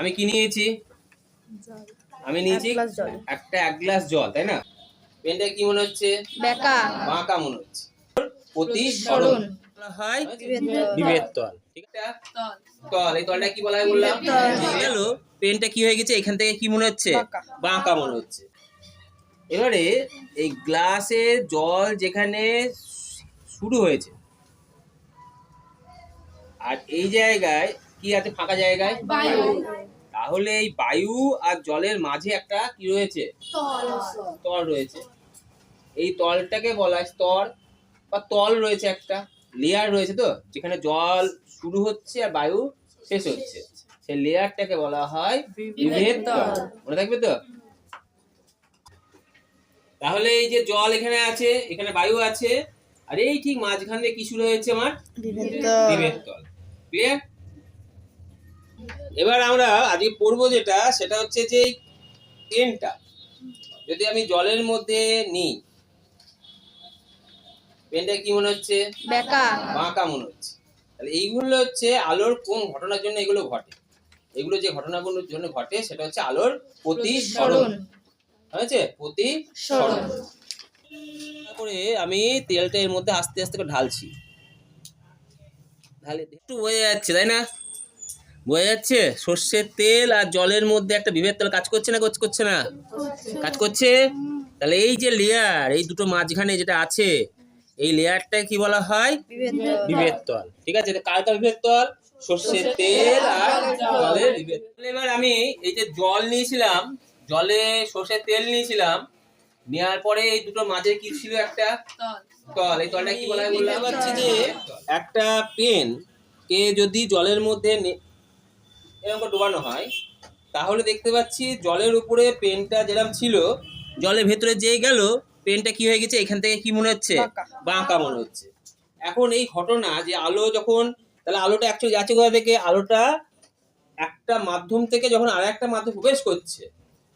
আমি কি নিয়েছি? আমি নিয়েছি এক গ্লাস জল। একটা এক গ্লাস জল তাই না? পেনটা কি মনে হচ্ছে? বেকা। বাঁকা মনে হচ্ছে। প্রতি সরণ। সরণ হয় বিভেদ তল। তল ঠিক আছে? তল। এই তলটা কি বলা হয় বললাম? গেল? পেনটা কি হয়ে গেছে? এখান থেকে কি মনে হচ্ছে? বাঁকা। বাঁকা মনে হচ্ছে। এবারে এই গ্লাসে জল যেখানে শুরু হয়েছে আর এই জায়গায় কি আছে? ফাঁকা জায়গায়? তাহলে এই বায়ু আর জলের মাঝে একটা কি রয়েছে? স্তর রয়েছে। এই তলটাকে বলা হয় স্তর বা তল রয়েছে একটা। লেয়ার রয়েছে তো যেখানে জল শুরু হচ্ছে আর বায়ু শেষ হচ্ছে। সেই লেয়ারটাকে বলা হয় বিভেদ তল। মনে থাকবে তো? তাহলে এই যে জল এখানে আছে এখানে বায়ু আছে আর এই ঠিক মাঝখানে কিছু রয়েছে আমার? বিভেদ তল। বিভেদ তল। ক্লিয়ার এবার আমরা আজকে পড়ব যেটা সেটা হচ্ছে যে পেনটা যদি আমি জলের মধ্যে নিই পেনটা কি মনে হচ্ছে? বাঁকা। মনে হচ্ছে। তাহলে এইগুলো হচ্ছে আলোর কোন ঘটনার জন্য এগুলো ঘটে? এগুলো যে ঘটনাগুলোর জন্য ঘটে সেটা হচ্ছে আলোর প্রতিসরণ। হয়েছে? আমি তেলটা এর মধ্যে আস্তে আস্তে করে ঢালছি। ঢালে একটু বোঝা যাচ্ছে তাই না? বোঝা যাচ্ছে? সর্ষের তেল আর জলের মধ্যে একটা বিভেদ তেল কাজ করছে না কাজ করছে না? কাজ করছে? তাহলে এই যে লেয়ার এই দুটো মাঝখানে যেটা আছে এই লেয়ারটা কি বলা হয়? বিভেদ তল। ঠিক আছে? এটা বিভেদ তল? সর্ষের তেল আর জলের বিভেদ। এবার আমি এই যে জল নিয়েছিলাম জলে সর্ষের তেল নিয়েছিলাম নেওয়ার পরে এই দুটো মাঝে কি ছিল একটা? তল। এই তলটা কি বলা হয় বললাম? যে একটা পেন কে যদি জলের মধ্যে এরকম ডোবানো হয় তাহলে দেখতে পাচ্ছি জলের উপরে পেনটা যেরকম ছিল জলের ভেতরে যেই গেল পেনটা কি হয়ে গেছে এখান থেকে কি মনে হচ্ছে? বাঁকা। বাঁকা মনে হচ্ছে। এখন এই ঘটনা যে আলো যখন তাহলে আলোটা অ্যাকচুয়ালি যাচ্ছে কোথা থেকে? আলোটা একটা মাধ্যম থেকে যখন আর একটা মাধ্যম প্রবেশ করছে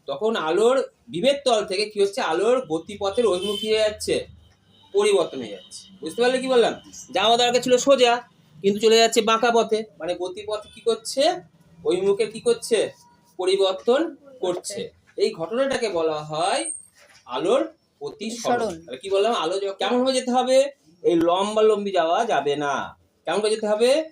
তখন আলোর বিভেদ তল থেকে কি হচ্ছে? আলোর গতিপথের অভিমুখী হয়ে যাচ্ছে? পরিবর্তন হয়ে যাচ্ছে। বুঝতে পারলে কি বললাম? যাওয়া দরকার ছিল সোজা কিন্তু চলে যাচ্ছে বাঁকা পথে। মানে গতিপথ কি করছে? ওই মুখে কি করছে? পরিবর্তন করছে। এই ঘটনাটাকে বলা হয় আলোর প্রতিসরণ। কি বললাম? আলো যখন- কেমন ভাবে যেতে হবে? এই লম্বা লম্বি যাওয়া যাবে না। কেমন করে যেতে হবে?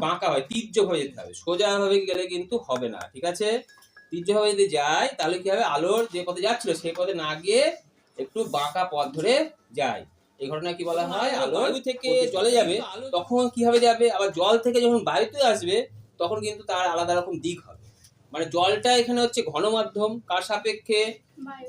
বাঁকা। হয় তীর্য ভাবে যেতে হবে। সোজা ভাবে গেলে কিন্তু হবে না ঠিক আছে? তীর্য ভাবে যদি যায় তাহলে কি হবে? আলোর যে পথে যাচ্ছিল সেই পথে না গিয়ে একটু বাঁকা পথ ধরে যায়। এই ঘটনা কি বলা হয়? আলো বায়ু থেকে জলে যাবে তখন কীভাবে যাবে? আবার জল থেকে যখন বায়ুতে আসবে তখন কিন্তু তার আলাদা রকম দিক হবে। মানে জলটা এখানে হচ্ছে ঘন মাধ্যম কার সাপেক্ষে?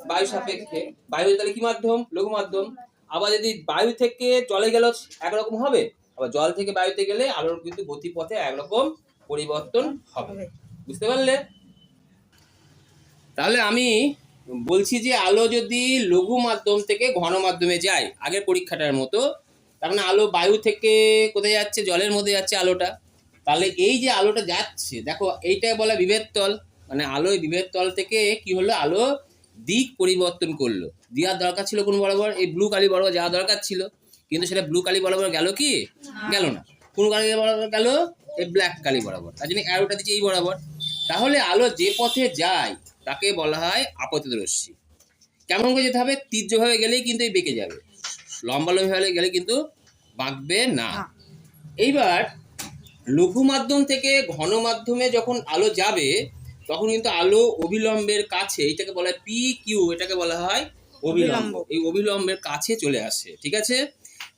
বায়ু সাপেক্ষে। বায়ু তাহলে কি মাধ্যম? লঘু মাধ্যম আবার যদি বায়ু থেকে জলে গেল একরকম হবে? আবার জল থেকে বায়ুতে গেলে আলোর কিন্তু গতিপথে একরকম পরিবর্তন হবে। বুঝতে পারলে? তাহলে আমি বলছি যে আলো যদি লঘু মাধ্যম থেকে ঘন মাধ্যমে যায় আগের পরীক্ষাটার মতো তার মানে আলো বায়ু থেকে কোথায় যাচ্ছে? জলের মধ্যে যাচ্ছে আলোটা। তাহলে এই যে আলোটা যাচ্ছে দেখো এইটাই বলা বিভেদ তল। মানে আলো এই বিভেদ তল থেকে কি হলো? আলো দিক পরিবর্তন করল। দেওয়ার দরকার ছিল কোন বরাবর? এই ব্লু কালি বরাবর যাওয়া দরকার ছিল। কিন্তু সেটা ব্লু কালি বরাবর গেল কি? গেল না। কোন কালি বরাবর গেল? এই ব্ল্যাক কালি বরাবর। তার জন্য অ্যারোটা দিচ্ছে এই বরাবর। তাহলে আলো যে পথে যায় তাকে বলা হয় আপতিত কেমন করে যেতে হবে? তীর্যভাবে গেলেই কিন্তু এই বেঁকে যাবে। লম্বা লম্বা গেলে কিন্তু বাঁকবে না। এইবার লঘু মাধ্যম থেকে ঘন মাধ্যমে যখন আলো যাবে তখন কিন্তু আলো অবিলম্বের কাছে এটাকে বলা হয় পি কিউ এটাকে বলা হয় অবিলম্ব। এই অবিলম্বের কাছে চলে আসে ঠিক আছে?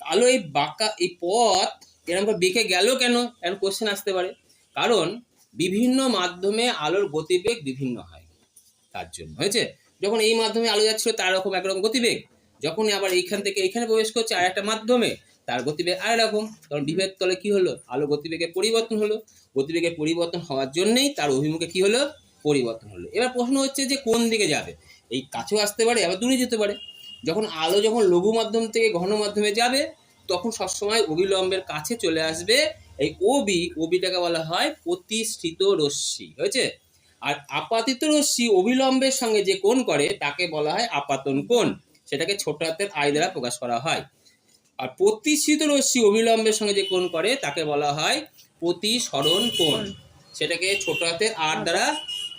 আলো এই বাঁকা এই পথ এরকম বেঁকে গেল কেন? এরকম কোশ্চেন আসতে পারে। কারণ বিভিন্ন মাধ্যমে আলোর গতিবেগ বিভিন্ন হয় তার জন্য হয়েছে? যখন এই মাধ্যমে আলো যাচ্ছিল তার রকম একরকম গতিবেগ। যখন আবার এইখান থেকে এইখানে প্রবেশ করছে আর একটা মাধ্যমে তার গতিবেগ আর রকম কারণ বিভেদ তলে কি হলো? আলো গতিবেগের পরিবর্তন হলো। গতিবেগের পরিবর্তন হওয়ার জন্যই তার অভিমুখে কি হলো? পরিবর্তন হলো। এবার প্রশ্ন হচ্ছে যে কোন দিকে যাবে? এই কাছেও আসতে পারে আবার দূরে যেতে পারে। যখন আলো যখন লঘু মাধ্যম থেকে ঘন মাধ্যমে যাবে তখন সবসময় অবিলম্বের কাছে চলে আসবে এই ওবি ওবিটাকে বলা হয় প্রতিষ্ঠিত রশ্মি। হয়েছে? আর আপাতিত রশ্মি অবিলম্বের সঙ্গে যে কোণ করে তাকে বলা হয় আপাতন কোণ। সেটাকে ছোট হাতের আয় দ্বারা প্রকাশ করা হয়। আর প্রতিষ্ঠিত রশ্মি অবিলম্বের সঙ্গে যে কোণ করে তাকে বলা হয় প্রতিসরণ কোণ। সেটাকে ছোট হাতের আর দ্বারা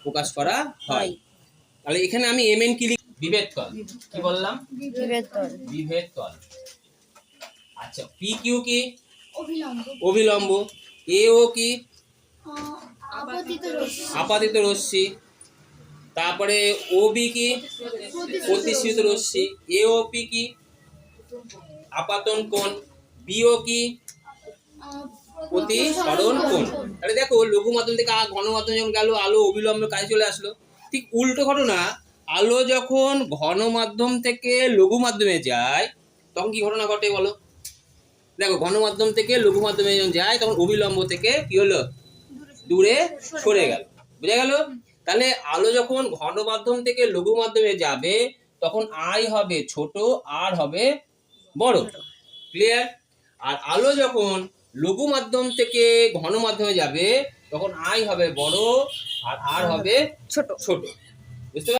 প্রকাশ করা হয়। তাহলে এখানে আমি এম এন কি লিখ? বিভেদ তল কি বললাম? বিভেদ তল আচ্ছা পি কিউ কি? অবিলম্ব। এ ও কি? আপাতিত রশ্মি। তারপরে ও বি কি? প্রতিষ্ঠিত রশ্মি। এ ও পি কি? আপাতন কোণ বিও কি? প্রতিসরণ কোণ। তাহলে দেখো লঘু মাধ্যম থেকে ঘন যখন গেল, আলো অবিলম্বে কাজে চলে আসলো। ঠিক উল্টো ঘটনা, আলো যখন ঘন মাধ্যম থেকে লঘু মাধ্যমে যায়, তখন কি ঘটনা ঘটে বলো? দেখো ঘন মাধ্যম থেকে লঘু মাধ্যমে যখন যায়, তখন অবিলম্ব থেকে কি হলো? দূরে সরে গেল। বুঝা গেল? তাহলে আলো যখন ঘন মাধ্যম থেকে লঘু মাধ্যমে যাবে, তখন আই হবে ছোট, আর হবে বড়। ক্লিয়ার আর আলো যখন লঘু মাধ্যম থেকে ঘন মাধ্যমে যাবে তখন আই হবে বড় আর আর হবে ছোট। ছোট। বুঝতে